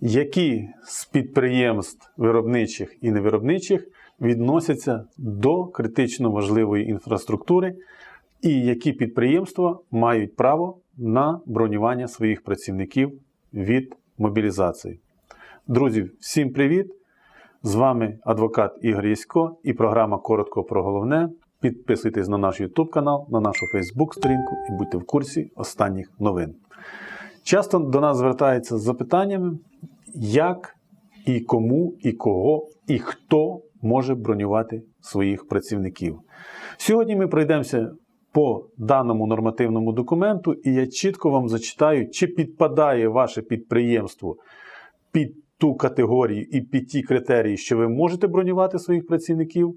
Які з підприємств виробничих і невиробничих відносяться до критично важливої інфраструктури, і які підприємства мають право на бронювання своїх працівників від мобілізації? Друзі, всім привіт! З вами адвокат Ігор Ясько і програма Коротко про головне. Підписуйтесь на наш YouTube канал, на нашу Facebook сторінку і будьте в курсі останніх новин. Часто до нас звертаються з запитаннями, як і кому, і кого, і хто може бронювати своїх працівників. Сьогодні ми пройдемося по даному нормативному документу, і я чітко вам зачитаю, чи підпадає ваше підприємство під ту категорію і під ті критерії, що ви можете бронювати своїх працівників,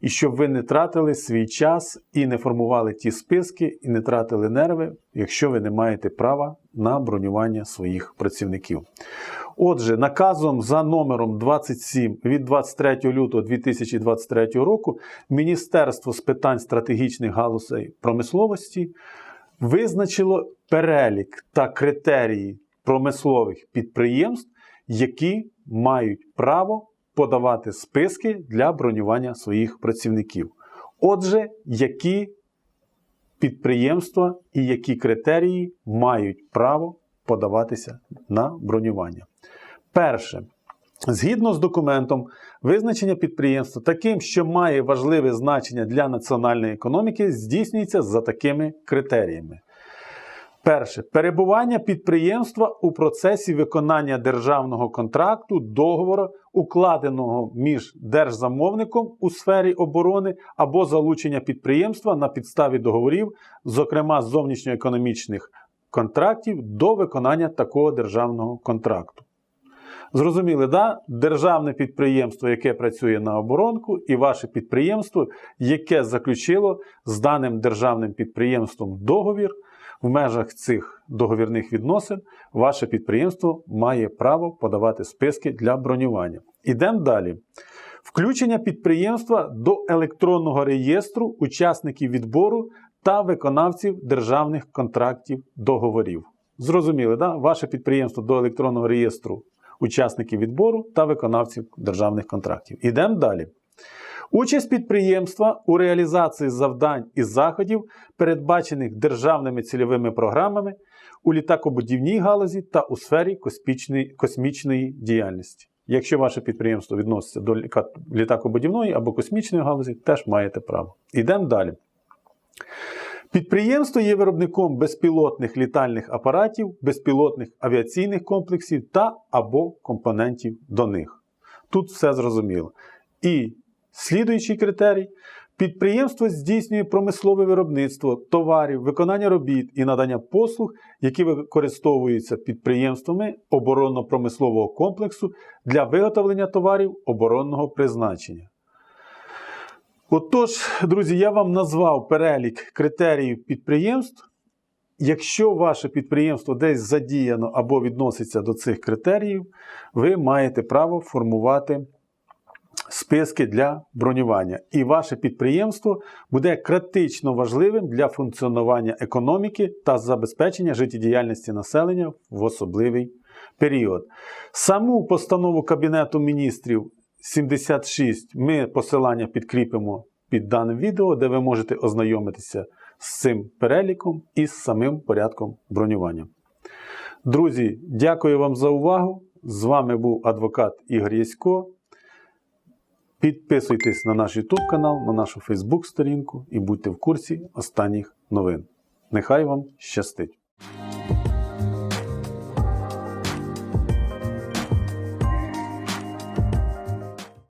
і щоб ви не тратили свій час і не формували ті списки, і не тратили нерви, якщо ви не маєте права на бронювання своїх працівників. Отже, наказом за номером 27 від 23 лютого 2023 року Міністерство з питань стратегічних галузей промисловості визначило перелік та критерії промислових підприємств, які мають право подавати списки для бронювання своїх працівників. Отже, які підприємства і які критерії мають право подаватися на бронювання. Перше. Згідно з документом, визначення підприємства таким, що має важливе значення для національної економіки, здійснюється за такими критеріями. Перше. Перебування підприємства у процесі виконання державного контракту, договору, укладеного між держзамовником у сфері оборони або залучення підприємства на підставі договорів, зокрема зовнішньоекономічних контрактів, до виконання такого державного контракту. Зрозуміли, да? Державне підприємство, яке працює на оборонку, і ваше підприємство, яке заключило з даним державним підприємством договір. В межах цих договірних відносин ваше підприємство має право подавати списки для бронювання. Ідемо далі. Включення підприємства до електронного реєстру учасників відбору та виконавців державних контрактів договорів. Зрозуміли, да? ваше підприємство до електронного реєстру учасників відбору та виконавців державних контрактів. Ідемо далі. Участь підприємства у реалізації завдань і заходів, передбачених державними цільовими програмами у літакобудівній галузі та у сфері космічної, космічної діяльності. Якщо ваше підприємство відноситься до літакобудівної або космічної галузі, теж маєте право. Ідемо далі. Підприємство є виробником безпілотних літальних апаратів, безпілотних авіаційних комплексів та або компонентів до них. Тут все зрозуміло. І слідуючий критерій: підприємство здійснює промислове виробництво товарів, виконання робіт і надання послуг, які використовуються підприємствами оборонно-промислового комплексу для виготовлення товарів оборонного призначення. Отож, друзі, я вам назвав перелік критеріїв підприємств. Якщо ваше підприємство десь задіяно або відноситься до цих критеріїв, ви маєте право формувати списки для бронювання. І ваше підприємство буде критично важливим для функціонування економіки та забезпечення життєдіяльності населення в особливий період. Саму постанову Кабінету міністрів 76 ми посилання підкріпимо під даним відео, де ви можете ознайомитися з цим переліком і з самим порядком бронювання. Друзі, дякую вам за увагу. З вами був адвокат Ігор Ясько. Підписуйтесь на наш YouTube канал, на нашу Facebook сторінку і будьте в курсі останніх новин. Нехай вам щастить!